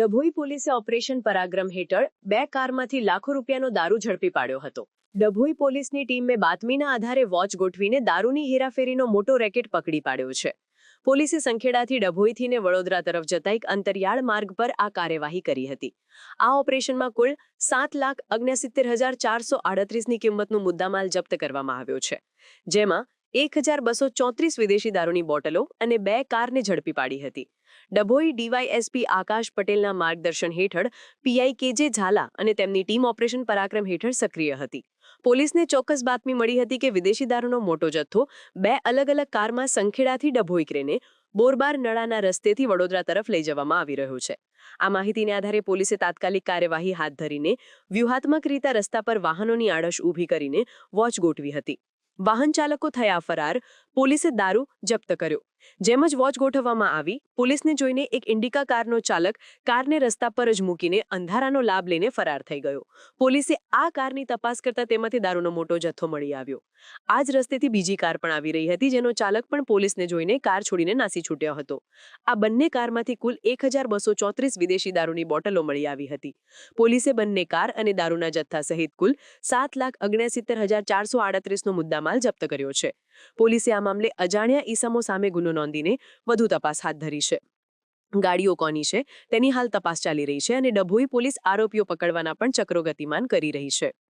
ડભોઈ પોલીસે ઓપરેશન પરાક્રમ હેઠળ બે કારમાંથી લાખો રૂપિયાનો દારૂ ઝડપી પાડ્યો હતો. ડભોઈ પોલીસની ટીમે બાતમીના આધારે વોચ ગોઠવીને દારૂની હેરાફેરીનો મોટો રેકેટ પકડી પાડ્યો છે. પોલીસે સંખેડાથી ડભોઈથીને વડોદરા તરફ જતા એક અંતરિયાળ માર્ગ પર આ કાર્યવાહી કરી હતી. આ ઓપરેશનમાં કુલ સાત લાખ અગ્નિસિત્તેર હજાર ચારસો આડત્રીસની કિંમતનું મુદ્દામાલ જપ્ત કરવામાં આવ્યો છે. જેમાં એક હજાર બસો ચોત્રીસ વિદેશી દારૂની બોટલો અને બે કારને ઝડપી પાડી હતી. ડભોઈ ડીવાયએસપી આકાશ પટેલના માર્ગદર્શન હેઠળ પીઆઈ કેજે ઝાલા અને તેમની ટીમ ઓપરેશન પરાક્રમ હેઠળ સક્રિય હતી. પોલીસને ચોક્કસ બાતમી મળી હતી કે વિદેશી દારૂનો મોટો જથ્થો બે અલગ અલગ કારમાં સંખેડાથી ડભોઈ ક્રેને બોરબાર નળાના રસ્તેથી વડોદરા તરફ લઈ જવામાં આવી રહ્યો છે. આ માહિતીને આધારે પોલીસે તાત્કાલિક કાર્યવાહી હાથ ધરીને વ્યૂહાત્મક રીતે રસ્તા પર વાહનોની આડશ ઊભી કરીને વોચ ગોઠવી હતી. વાહન ચાલકો થયા ફરાર પોલીસે દારૂ જપ્ત કર્યો. જેમ જ વોચ ગોઠવવામાં આવી, પોલીસને જોઈને એક ઇન્ડિકા કારનો ચાલક કારને રસ્તા પર જ મૂકીને અંધારાનો લાભ લઈને ફરાર થઈ ગયો. પોલીસે આ કારની તપાસ કરતા તેમાંથી દારૂનો મોટો જથ્થો મળી આવ્યો. આ જ રસ્તેથી બીજી કાર પણ આવી રહી હતી, જેનો ચાલક પણ પોલીસને જોઈને કાર છોડીને નાસી છૂટ્યો હતો. આ બંને કારમાંથી કુલ એક વિદેશી દારૂની બોટલો મળી આવી હતી. પોલીસે બંને કાર અને દારૂના જથ્થા સહિત કુલ સાત લાખ અગ્નેસિત્તેર હજાર ચારસો આડત્રીસનો મુદ્દામાલ જપ્ત કર્યો છે. પોલીસે આ મામલે અજાણ્યા ઈસમો સામે ગુનો નોંધીને વધુ તપાસ હાથ ધરી છે. ગાડીઓ કોની છે તેની હાલ તપાસ ચાલી રહી છે અને ડભોઈ પોલીસ આરોપીઓ પકડવાના પણ ચક્રો ગતિમાન કરી રહી છે.